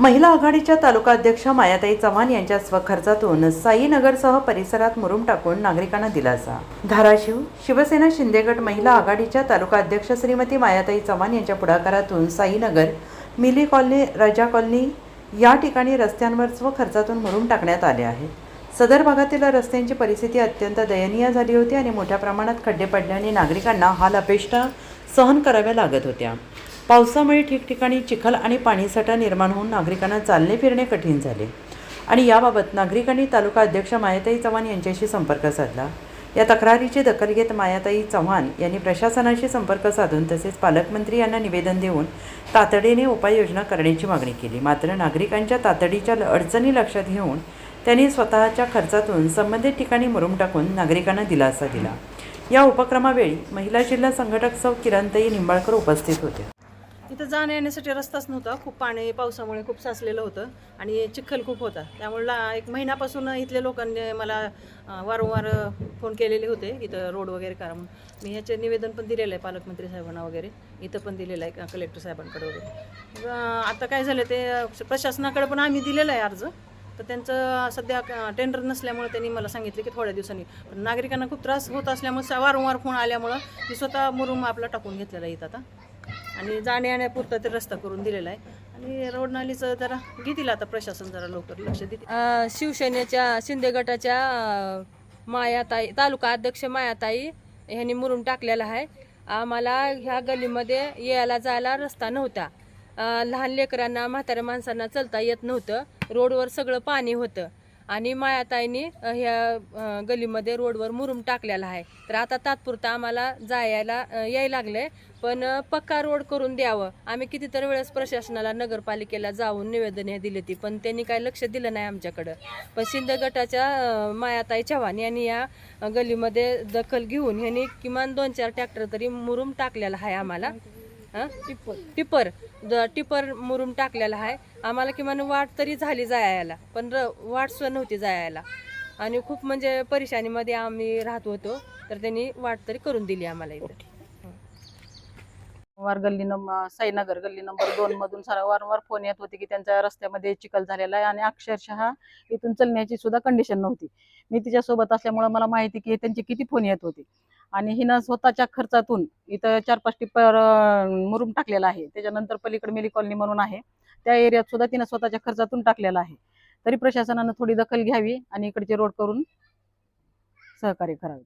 महिला आघाडीच्या तालुका अध्यक्ष मायाताई चव्हाण यांच्या स्वखर्चातून साईनगरसह परिसरात मुरुम टाकून नागरिकांना दिलासा. धाराशिव शिवसेना शिंदेगट महिला आघाडीच्या तालुका अध्यक्ष श्रीमती मायाताई चव्हाण यांच्या पुढाकारातून साईनगर मिली कॉलनी राजा कॉलनी या ठिकाणी रस्त्यांवर स्वखर्चातून मुरुम टाकण्यात आले आहे. सदर भागातील रस्त्यांची परिस्थिती अत्यंत दयनीय झाली होती आणि मोठ्या प्रमाणात खड्डे पडल्याने नागरिकांना हाल अपेष्टा सहन कराव्या लागत होत्या. पावसामुळे ठिकठिकाणी चिखल आणि पाणीसाठा निर्माण होऊन नागरिकांना चालणे फिरणे कठीण झाले. आणि याबाबत नागरिकांनी तालुका अध्यक्ष मायाताई चव्हाण यांच्याशी संपर्क साधला. या तक्रारीची दखल घेत मायाताई चव्हाण यांनी प्रशासनाशी संपर्क साधून तसेच पालकमंत्री यांना निवेदन देऊन तातडीने उपाययोजना करण्याची मागणी केली. मात्र नागरिकांच्या तातडीच्या अडचणी लक्षात घेऊन त्यांनी स्वतःच्या खर्चातून संबंधित ठिकाणी मुरुम टाकून नागरिकांना दिलासा दिला. या उपक्रमावेळी महिला जिल्हा संघटक सौ किरणताई निंबाळकर उपस्थित होत्या. इथं जाण्या येण्यासाठी रस्ताच नव्हता. खूप पाणी पावसामुळे खूप साचलेलं होतं आणि चिखल खूप होता. त्यामुळे ला- एक महिन्यापासून इथल्या लोकांनी मला वारंवार फोन केलेले होते. इथं रोड वगैरे करा म्हणून. मी ह्याचे निवेदन पण दिलेलं आहे पालकमंत्री साहेबांना वगैरे. इथं पण दिलेलं आहे कलेक्टर साहेबांकडे वगैरे. आता काय झालं ते प्रशासनाकडे पण आम्ही दिलेलं आहे अर्ज. तर त्यांचं सध्या टेंडर नसल्यामुळे त्यांनी मला सांगितलं की थोड्या दिवसांनी. पण नागरिकांना खूप त्रास होत असल्यामुळे वारंवार फोन आल्यामुळं मी स्वतः मुरुम आपला टाकून घेतलेला इथं आता. आणि जाण्या येण्यापुरता ते रस्ता करून दिलेला आहे. आणि रोड नालीचं जरा घेतील आता प्रशासन जरा लवकर लक्ष देतील. शिवसेनेच्या शिंदे गटाच्या मायाताई तालुका अध्यक्ष मायाताई ह्यांनी मुरून टाकलेला आहे. आम्हाला ह्या गलीमध्ये यायला जायला रस्ता नव्हता. लहान लेकरांना म्हाताऱ्या माणसांना चलता येत नव्हतं. रोडवर सगळं पाणी होतं. आणि मायाताईंनी ह्या गलीमध्ये रोडवर मुरुम टाकलेला आहे. तर आता तात्पुरता आम्हाला जायला याय लागले पण पक्का रोड करून द्यावं. आम्ही कितीतरी वेळेस प्रशासनाला नगरपालिकेला जाऊन निवेदने दिली होती पण त्यांनी काही लक्ष दिलं नाही आमच्याकडं. पण शिंदे गटाच्या मायाताई चव्हाण यांनी या गलीमध्ये दखल घेऊन यांनी किमान दोन चार ट्रॅक्टर तरी मुरुम टाकलेला आहे आम्हाला. हं? टिपर. द- टिपर मुरुम टाकलेला आहे. आम्हाला किमान वाट तरी झाली जायला पण र वाट सुद्धा नव्हती जायला. आणि खूप म्हणजे परेशानीमध्ये आम्ही राहत होतो तर त्यांनी वाट तरी करून दिली आम्हाला इथं. वार गल्ली नंबर साईनगर गल्ली नंबर दोन मधून सारा वारंवार फोन येत होते की त्यांच्या रस्त्यामध्ये चिखल झालेला आहे आणि अक्षरशः इथून चलण्याची सुद्धा कंडिशन नव्हती. मी तिच्यासोबत असल्यामुळे मला माहिती की त्यांचे किती फोन येत होते. आणि हिनं स्वतःच्या खर्चातून इथं चार पाच टिप्पर मुरुम टाकलेला आहे. त्याच्यानंतर पलीकडे मिली कॉलनी म्हणून आहे. त्या एरियात सुद्धा तिनं स्वतःच्या खर्चातून टाकलेला आहे. तरी प्रशासनानं थोडी दखल घ्यावी आणि इकडचे रोड करून सहकार्य करावे.